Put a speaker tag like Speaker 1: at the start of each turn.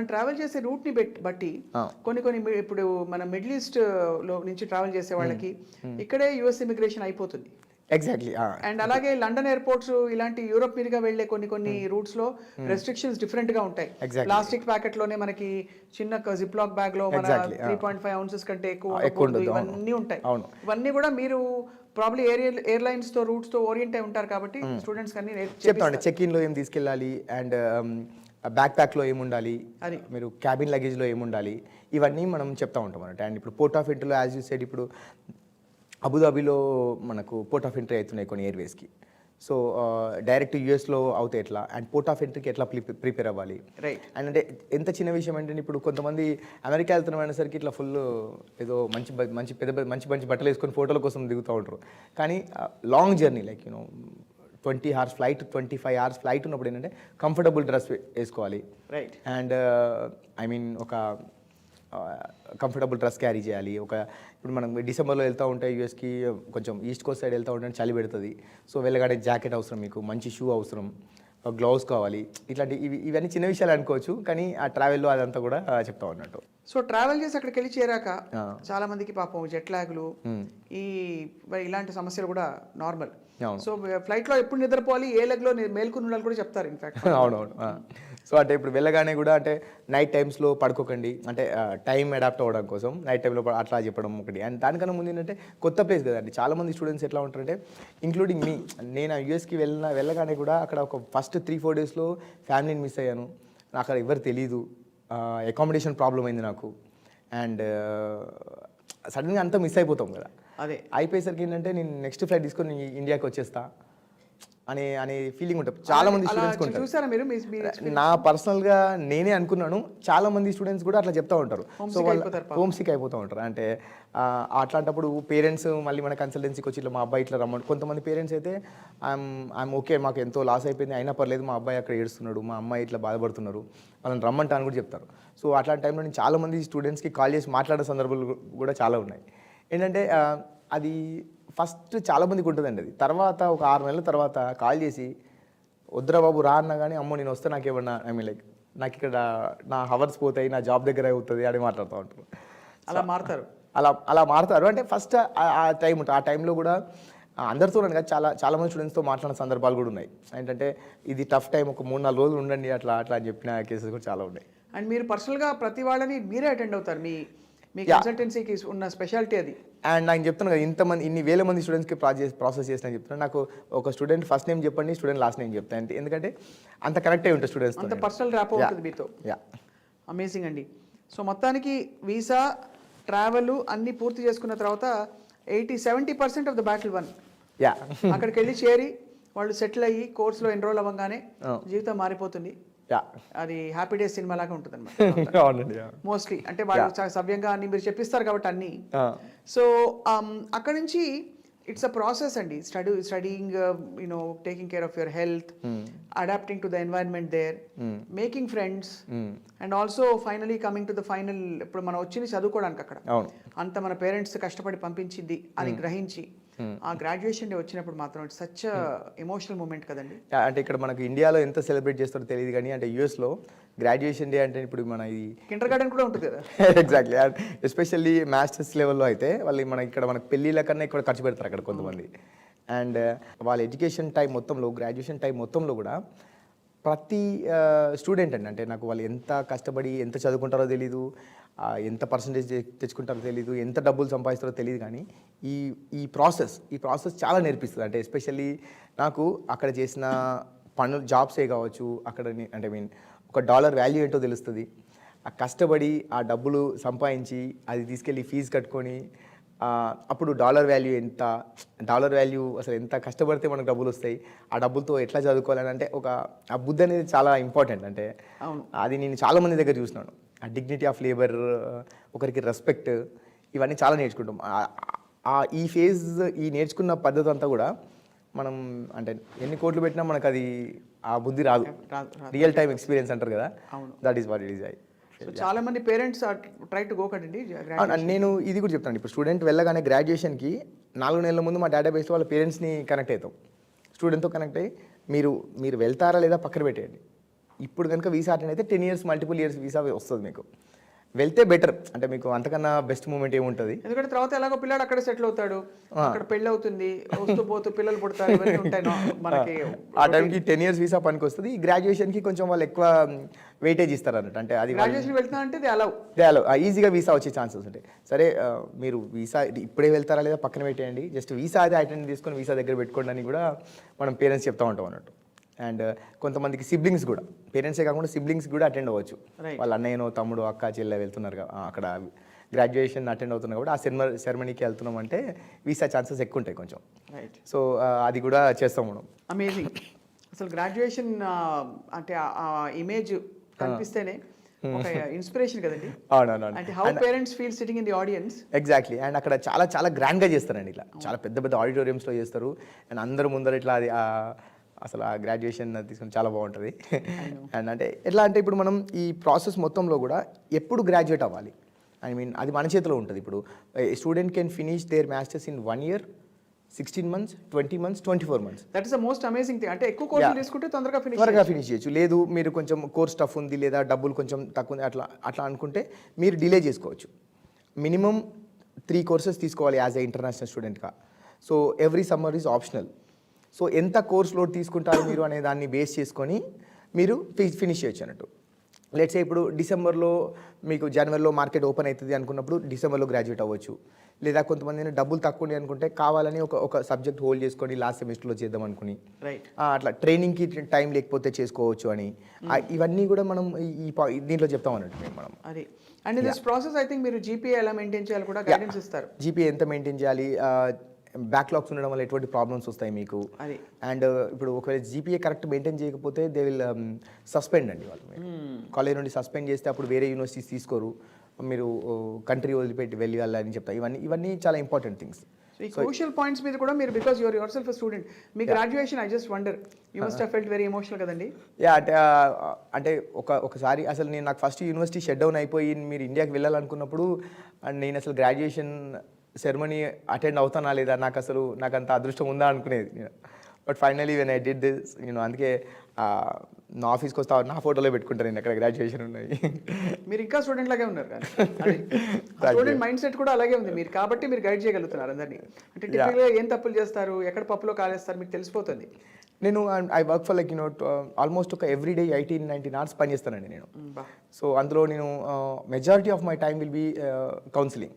Speaker 1: మనం ట్రావెల్ చేసే రూట్ని బెట్- బట్టి. కొన్ని కొన్ని ఇప్పుడు మన మిడిల్ ఈస్ట్లో నుంచి ట్రావెల్ చేసే వాళ్ళకి. ఇక్కడే యుఎస్ ఇమిగ్రేషన్ అయిపోతుంది
Speaker 2: ఎగ్జాక్ట్లీ
Speaker 1: అండ్ అలాగే లండన్ ఎయిర్పోర్ట్స్ ఇలాంటి యూరోప్ మీదుగా వెళ్ళే కొన్ని కొన్ని. రూట్స్లో రెస్ట్రిక్షన్స్ డిఫరెంట్గా ఉంటాయి. ప్లాస్టిక్ ప్యాకెట్లోనే మనకి చిన్న జిప్ లాక్ బ్యాగ్లో మన త్రీ పాయింట్ ఫైవ్ అవున్సెస్ కంటే ఎక్కువ. ఇవన్నీ ఉంటాయి. ఇవన్నీ కూడా మీరు ప్రాబ్లీ ఏరియా ఎయిర్లైన్స్తో రూట్స్తో ఓరియంట్ అయి ఉంటారు కాబట్టి స్టూడెంట్స్ అన్ని
Speaker 2: చెప్తామండి చెక్ ఇన్లో ఏం తీసుకెళ్ళాలి అండ్ బ్యాక్ ప్యాక్లో ఏముండాలి?
Speaker 1: అది.
Speaker 2: మీరు క్యాబిన్ లగేజ్లో ఏముండాలి? ఇవన్నీ మనం చెప్తా ఉంటాం అన్నట్టు అండ్ ఇప్పుడు పోర్ట్ ఆఫ్ ఎంట్రీలో యాజ్ యూ సైడ్ ఇప్పుడు అబుదాబిలో మనకు పోర్ట్ ఆఫ్ ఎంట్రీ అవుతున్నాయి కొన్ని ఎయిర్వేస్కి సో డైరెక్ట్ యూఎస్లో అవుతాయి ఎట్లా? అండ్ పోర్ట్ ఆఫ్ ఎంట్రీకి ఎట్లా ప్రిపేర్ అవ్వాలి?
Speaker 1: రైట్
Speaker 2: అండ్ అంటే ఎంత చిన్న విషయం అంటే ఇప్పుడు కొంతమంది అమెరికా వెళ్తున్నాం అనేసరికి ఇట్లా ఫుల్ ఏదో మంచి మంచి పెద్ద పెద్ద మంచి మంచి బట్టలు వేసుకొని ఫోటోల కోసం దిగుతూ ఉంటారు. కానీ long journey like you know twenty hours flight twenty five hours flight ఉన్నప్పుడు ఏంటంటే కంఫర్టబుల్ డ్రెస్ వేసుకోవాలి
Speaker 1: రైట్
Speaker 2: అండ్ ఐ మీన్ ఒక కంఫర్టబుల్ డ్రెస్ క్యారీ చేయాలి ఒక ఇప్పుడు మనం డిసెంబర్లో వెళ్తూ ఉంటే యూఎస్కి కొంచెం ఈస్ట్ కోస్ట్ సైడ్ వెళ్తూ ఉంటే చలి పెడుతుంది సో వెళ్ళగానే జాకెట్ అవసరం మీకు మంచి షూ అవసరం గ్లౌస్ కావాలి ఇట్లాంటి ఇవి ఇవన్నీ చిన్న విషయాలు అనుకోవచ్చు కానీ ఆ ట్రావెల్లో అదంతా కూడా చెప్తా ఉన్నట్టు
Speaker 1: సో ట్రావెల్ చేసి అక్కడికి వెళ్ళి చేరాక. చాలా మందికి పాపం జెట్ లాగ్లు
Speaker 2: Hmm.
Speaker 1: ఈ ఇలాంటి సమస్యలు కూడా నార్మల్. సో ఫ్లైట్లో ఎప్పుడు నిద్రపోవాలి? ఏ లెగ్లో ని- మేల్కొని ఉండాలి కూడా చెప్తారు ఇన్ఫాక్ట్
Speaker 2: అవునవును. సో అంటే ఇప్పుడు వెళ్ళగానే కూడా అంటే నైట్ టైమ్స్లో పడుకోకండి. అంటే టైం అడాప్ట్ అవ్వడం కోసం నైట్ టైంలో అట్లా చెప్పడం ఒకటి. అండ్ దానికన్నా ముందు ఏంటంటే కొత్త ప్లేస్ కదండి. చాలా మంది స్టూడెంట్స్ ఎట్లా ఉంటారంటే ఇంక్లూడింగ్ మీ నేను యూఎస్కి వెళ్ళిన వెళ్ళగానే కూడా అక్కడ ఒక ఫస్ట్ త్రీ ఫోర్ డేస్లో ఫ్యామిలీని మిస్ అయ్యాను. నాకు అక్కడ ఎవరు తెలీదు. అకామిడేషన్ ప్రాబ్లం అయింది నాకు. అండ్ సడన్గా అంతా మిస్ అయిపోతాం కదా.
Speaker 1: అదే.
Speaker 2: అయిపోయేసరికి ఏంటంటే నేను నెక్స్ట్ ఫ్లైట్ తీసుకొని ఇండియాకి వచ్చేస్తా అనే అనే ఫీలింగ్ ఉంటుంది. చాలా మంది స్టూడెంట్స్ ఉంటారు
Speaker 1: మీరు?
Speaker 2: నా పర్సనల్గా నేనే అనుకున్నాను. చాలా మంది స్టూడెంట్స్ కూడా అట్లా చెప్తా ఉంటారు. సో
Speaker 1: పాపం.
Speaker 2: హోమ్ సిక్ అయిపోతూ ఉంటారు. అంటే అట్లాంటప్పుడు పేరెంట్స్ మళ్ళీ మన కన్సల్టెన్సీకి వచ్చి ఇట్లా మా అబ్బాయి ఇట్లా రమ్మని. కొంతమంది పేరెంట్స్ అయితే ఐఎమ్ ఐఎమ్ ఓకే మాకు ఎంతో లాస్ అయిపోయింది. అయినా పర్లేదు మా అబ్బాయి అక్కడ ఏడుస్తున్నాడు. మా అమ్మాయి ఇట్లా బాధపడుతున్నారు. వాళ్ళని రమ్మంటా అని కూడా చెప్తారు. సో అట్లాంటి టైంలో నేను చాలా మంది స్టూడెంట్స్కి కాల్ చేసి మాట్లాడే సందర్భాలు కూడా చాలా ఉన్నాయి. ఏంటంటే అది ఫస్ట్ చాలా మందికి ఉంటుందండి అది. తర్వాత ఒక ఆరు నెలల తర్వాత కాల్ చేసి వద్దురా బాబు రా అన్నా కానీ అమ్మో నేను వస్తే నాకేమన్నా ఐ మీన్ లైక్ నాకు ఇక్కడ నా హవర్స్ పోతాయి నా జాబ్ దగ్గర అవుతుంది అని మాట్లాడుతూ ఉంటారు.
Speaker 1: అలా మారుతారు.
Speaker 2: అలా అలా మారుతారు. అంటే ఫస్ట్ ఆ టైం ఉంటుంది ఆ టైంలో కూడా అందరితో కాదు చాలా చాలా మంది స్టూడెంట్స్తో మాట్లాడిన సందర్భాలు కూడా ఉన్నాయి. ఏంటంటే ఇది టఫ్ టైం ఒక మూడు నాలుగు రోజులు ఉండండి అట్లా అట్లా అని చెప్పిన కేసెస్ కూడా చాలా ఉన్నాయి.
Speaker 1: అండ్ మీరు పర్సనల్గా ప్రతి వాళ్ళని మీరే అటెండ్ అవుతారు మీ మీ. కన్సల్టెన్సీకి ఉన్న స్పెషాలిటీ అది.
Speaker 2: అండ్ నాకు చెప్తాను కదా ఇంతమంది ఇన్ని వేల మంది స్టూడెంట్స్కి ప్రాసెస్ ప్రాసెస్ చేసిన చెప్తున్నాను నాకు ఒక స్టూడెంట్ ఫస్ట్ నేమ్ చెప్పండి స్టూడెంట్ లాస్ట్ నేమ్ చెప్తాను అంటే ఎందుకంటే అంత కరెక్ట్ అయి ఉంటుంది స్టూడెంట్స్
Speaker 1: అంత పర్సనల్ ర్యాప్ ఉంటుంది మీతో.
Speaker 2: యా
Speaker 1: అమేజింగ్ అండి. సో మొత్తానికి వీసా ట్రావెల్ అన్ని పూర్తి చేసుకున్న తర్వాత eighty seventy percent of the battle won
Speaker 2: yeah
Speaker 1: అక్కడికి వెళ్ళి చేరి వాళ్ళు సెటిల్ అయ్యి కోర్సులో ఎన్రోల్ అవ్వగానే. జీవితం మారిపోతుంది.
Speaker 2: యా.
Speaker 1: అది హ్యాపీ డేస్ సినిమా లాగా ఉంటుంది అనమాట మోస్ట్లీ అంటే వాళ్ళు చాలా సవ్యంగా అన్ని మీరు చెప్పిస్తారు కాబట్టి అన్ని. సో అక్కడ నుంచి ఇట్స్ అ ప్రాసెస్ అండి. Study studying you know taking care of your health adapting to the environment there making friends and also finally coming to the final ఇప్పుడు మనం వచ్చింది చదువుకోవడానికి అక్కడ.
Speaker 2: అవును.
Speaker 1: అంత మన పేరెంట్స్ కష్టపడి పంపించింది అని గ్రహించి ఆ గ్రాడ్యుయేషన్ డే వచ్చినప్పుడు మాత్రం ఇట్స్ సచ్ ఎమోషనల్ మూమెంట్ కదండి.
Speaker 2: అంటే ఇక్కడ మనకు ఇండియాలో ఎంత సెలబ్రేట్ చేస్తారో తెలియదు కానీ అంటే యూఎస్లో గ్రాడ్యుయేషన్ డే అంటే ఇప్పుడు మన ఇది
Speaker 1: కిండర్ గార్డెన్ కూడా ఉంటుంది కదా.
Speaker 2: ఎగ్జాక్ట్లీ ఎస్పెషల్లీ మాస్టర్స్ లెవెల్లో అయితే వాళ్ళు మన ఇక్కడ మనకు పెళ్ళిళ్ళ కన్నా ఇక్కడ ఖర్చు పెడతారు అక్కడ కొంతమంది. అండ్ వాళ్ళ ఎడ్యుకేషన్ టైం మొత్తంలో గ్రాడ్యుయేషన్ టైం మొత్తంలో కూడా ప్రతి స్టూడెంట్ అండి. అంటే నాకు వాళ్ళు ఎంత కష్టపడి ఎంత చదువుకుంటారో తెలీదు. ఎంత పర్సంటేజ్ తెచ్చుకుంటారో తెలీదు. ఎంత డబ్బులు సంపాదిస్తారో తెలియదు కానీ ఈ ఈ ప్రాసెస్ ఈ ప్రాసెస్ చాలా నేర్పిస్తుంది. అంటే ఎస్పెషల్లీ నాకు అక్కడ చేసిన పనులు జాబ్సే కావచ్చు అక్కడ అంటే మీన్ ఒక డాలర్ వాల్యూ ఏంటో తెలుస్తుంది. ఆ కష్టపడి ఆ డబ్బులు సంపాదించి అది తీసుకెళ్ళి ఫీజు కట్టుకొని అప్పుడు డాలర్ వాల్యూ ఎంత డాలర్ వాల్యూ అసలు ఎంత కష్టపడితే మనకు డబ్బులు వస్తాయి ఆ డబ్బులతో ఎట్లా చదువుకోవాలని అంటే ఒక ఆ బుద్ధి అనేది చాలా ఇంపార్టెంట్ అంటే. అది నేను చాలా మంది దగ్గర చూసినాను ఆ డిగ్నిటీ ఆఫ్ లేబర్ ఒకరికి రెస్పెక్ట్ ఇవన్నీ చాలా నేర్చుకుంటాం ఈ ఫేజ్ ఈ నేర్చుకున్న పద్ధతి అంతా కూడా మనం అంటే ఎన్ని కోట్లు పెట్టినా మనకు అది ఆ బుద్ధి రాదు. రియల్ టైం ఎక్స్పీరియన్స్ అంటారు కదా. That is what it is I
Speaker 1: చాలా మంది పేరెంట్స్ ట్రై టు గో కదండి
Speaker 2: అవును, నేను ఇది కూడా చెప్తాను ఇప్పుడు స్టూడెంట్ వెళ్ళగానే గ్రాడ్యుయేషన్కి నాలుగు నెలల ముందు మా డేటాబేస్లో వాళ్ళ పేరెంట్స్ని కనెక్ట్ అవుతాం. స్టూడెంట్తో కనెక్ట్ అయ్యి మీరు మీరు వెళ్తారా లేదా పక్కన పెట్టేయండి. ఇప్పుడు కనుక వీసా అటెండ్ అయితే ten years multiple years visa వస్తుంది మీకు. వెళ్తే బెటర్ అంటే మీకు అంతకన్నా బెస్ట్ మూమెంట్ ఏముంటుంది?
Speaker 1: ఎందుకంటే తర్వాత ఎలాగో పిల్లాడు అక్కడ సెటిల్ అవుతాడు. అక్కడ పెళ్ళి అవుతుంది వస్తూ పోతూ పిల్లలు పుడతారు ఇవన్నీ ఉంటాయి నా- మనకి
Speaker 2: ఆ టైంకి టెన్ ఇయర్స్ వీసా పనికి వస్తుంది గ్రాడ్యుయేషన్కి కొంచెం వాళ్ళు ఎక్కువ వెయిటేజ్ ఇస్తారు అన్నట్టు అంటే అది
Speaker 1: గ్రాడ్యుయేషన్ వెళ్తున్నా అంటే ఇది అలౌ
Speaker 2: దేలో ఈజీగా వీసా వచ్చే ఛాన్సెస్ ఉంటాయి. సరే మీరు వీసా ఇప్పుడే వెళ్తారా లేదా పక్కన పెట్టేయండి. జస్ట్ వీసా అయితే అటెండ్ తీసుకొని వీసా దగ్గర పెట్టుకోండి అని కూడా మనం పేరెంట్స్ చెప్తా ఉంటాం అన్నట్టు. అండ్ కొంతమందికి సిబ్లింగ్స్ కూడా. పేరెంట్సే కాకుండా సిబ్లింగ్స్ కూడా అటెండ్ అవ్వచ్చు. వాళ్ళ అన్నయ్యనో తమ్ముడు అక్క చెల్లె వెళ్తున్నారు అక్కడ గ్రాడ్యుయేషన్ అటెండ్ అవుతున్నారు కాబట్టి ఆ సెరమ సెరమనీకి వెళ్తున్నాం అంటే వీసా ఛాన్సెస్ ఎక్కువ ఉంటాయి కొంచెం. సో అది కూడా చేస్తాం మనం.
Speaker 1: అమేజింగ్ అసలు గ్రాడ్యుయేషన్ అంటే ఆ ఇమేజ్ కనిపిస్తేనే ఇన్స్పిరేషన్ కదండి.
Speaker 2: అవునవును
Speaker 1: అంటే how parents feel sitting in the audience
Speaker 2: exactly and అక్కడ చాలా చాలా గ్రాండ్గా చేస్తారండి ఇట్లా. చాలా పెద్ద పెద్ద ఆడిటోరియంస్లో చేస్తారు. అండ్ అందరు ముందర ఇట్లా అసలు ఆ గ్రాడ్యుయేషన్ తీసుకుని చాలా బాగుంటుంది. అండ్ అంటే ఎట్లా అంటే ఇప్పుడు మనం ఈ ప్రాసెస్ మొత్తంలో కూడా ఎప్పుడు గ్రాడ్యుయేట్ అవ్వాలి? ఐ మీన్ అది మన చేతిలో ఉంటుంది ఇప్పుడు. Student can finish their masters in one year sixteen months twenty months twenty four months
Speaker 1: that is the most amazing thing అంటే ఎక్కువ కోర్సులు తీసుకుంటే తొందరగా ఫినిష్
Speaker 2: త్వరగా ఫినిష్ చేయొచ్చు. లేదు మీరు కొంచెం కోర్స్ టఫ్ ఉంది లేదా డబ్బులు కొంచెం తక్కువ ఉంది అట్లా అట్లా అనుకుంటే మీరు డిలే చేసుకోవచ్చు. మినిమం త్రీ కోర్సెస్ తీసుకోవాలి యాజ్ ఏ ఇంటర్నేషనల్ స్టూడెంట్గా so every summer is optional so ఎంత కోర్స్ లోడ్ తీసుకుంటారు మీరు అనే దాన్ని బేస్ చేసుకొని మీరు ఫినిష్ చేయొచ్చు అన్నట్టు. లెట్స్ ఇప్పుడు డిసెంబర్లో మీకు జనవరిలో మార్కెట్ ఓపెన్ అవుతుంది అనుకున్నప్పుడు డిసెంబర్లో గ్రాడ్యుయేట్ అవ్వచ్చు. లేదా కొంతమంది డబ్బులు తక్కువ ఉన్నాయి అనుకుంటే కావాలని ఒక ఒక సబ్జెక్ట్ హోల్డ్ చేసుకొని లాస్ట్ సెమిస్టర్లో చేద్దాం అనుకుని. అట్లా ట్రైనింగ్కి టైం లేకపోతే చేసుకోవచ్చు అని. ఆ, ఇవన్నీ కూడా మనం ఈ- దీంట్లో చెప్తాం అన్నట్టు మనం.
Speaker 1: అది. And in this process I think మీరు జీపీఏ ఎలా మెయింటైన్ చేయాలి కూడా గైడెన్స్ ఇస్తారు.
Speaker 2: జీపీ ఎంత మెయింటైన్ చేయాలి? బ్యాక్లాగ్స్ ఉండడం వల్ల ఎటువంటి ప్రాబ్లమ్స్ వస్తాయి మీకు? అండ్ ఇప్పుడు ఒకవేళ జీపీఏ కరెక్ట్ మెయింటైన్ చేయకపోతే దే విల్ సస్పెండ్ అండి వాళ్ళు. కాలేజ్ నుండి సస్పెండ్ చేస్తే అప్పుడు వేరే యూనివర్సిటీస్ తీసుకోరు. మీరు కంట్రీ వదిలిపెట్టి వెళ్ళి వెళ్ళాలని చెప్తారు. ఇవన్నీ ఇవన్నీ చాలా ఇంపార్టెంట్ థింగ్స్
Speaker 1: ఈ క్రూషియల్ పాయింట్స్ మీద కూడా మీరు because your your self student me graduation I just wonder you must felt very emotional కదండి?
Speaker 2: యా అంటే ఆ, అంటే ఒక ఒకసారి అసలు నేను నాకు ఫస్ట్ యూనివర్సిటీ షట్ డౌన్ అయిపోయి మీరు ఇండియాకి వెళ్ళాలనుకున్నప్పుడు అండ్ నేను అసలు గ్రాడ్యుయేషన్ సెరమనీ అటెండ్ అవుతానా లేదా? నాకు అసలు నాకు అంత అదృష్టం ఉందా అనుకునేది. But finally when I did this నేను అందుకే నా ఆఫీస్కి వస్తా నా ఫోటోలో పెట్టుకుంటాను నేను అక్కడ గ్రాడ్యుయేషన్ ఉన్నాయి
Speaker 1: మీరు ఇంకా స్టూడెంట్ లాగే ఉన్నారు స్టూడెంట్ మైండ్ సెట్ కూడా అలాగే ఉంది. మీరు కాబట్టి మీరు గైడ్ చేయగలుగుతున్నారు అందరినీ. అంటే ఏం తప్పులు చేస్తారు? ఎక్కడ పప్పులో కాలేస్తారు? మీకు తెలిసిపోతుంది.
Speaker 2: నేను I work for like you know almost ఒక every day eighteen nineteen hours పనిచేస్తానండి నేను. సో అందులో నేను majority of my time will be counselling